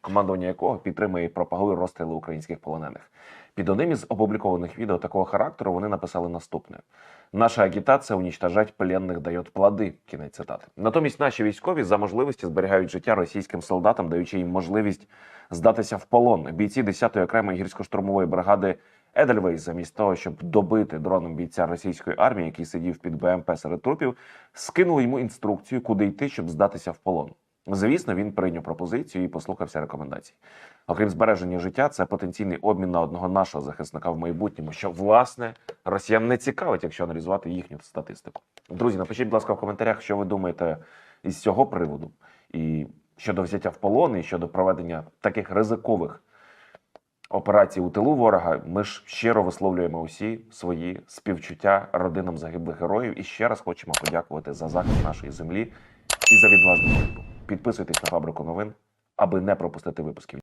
Командування якого підтримує і пропагує розстріли українських полонених. Під одним із опублікованих відео такого характеру вони написали наступне: наша агітація унічтожать пленних дає плоди. Кінець цитати. Натомість наші військові за можливості зберігають життя російським солдатам, даючи їм можливість здатися в полон. Бійці 10-ї окремої гірсько-штурмової бригади Едельвейс, замість того, щоб добити дроном бійця російської армії, який сидів під БМП серед трупів, скинули йому інструкцію, куди йти, щоб здатися в полон. Звісно, він прийняв пропозицію і послухався рекомендацій. Окрім збереження життя, це потенційний обмін на одного нашого захисника в майбутньому, що власне росіян не цікавить, якщо аналізувати їхню статистику. Друзі, напишіть, будь ласка, в коментарях, що ви думаєте із цього приводу, і щодо взяття в полон, і щодо проведення таких ризикових операцій у тилу ворога. Ми ж щиро висловлюємо усі свої співчуття родинам загиблих героїв і ще раз хочемо подякувати за захист нашої землі і за відважну боротьбу. Підписуйтесь на фабрику новин, аби не пропустити випусків.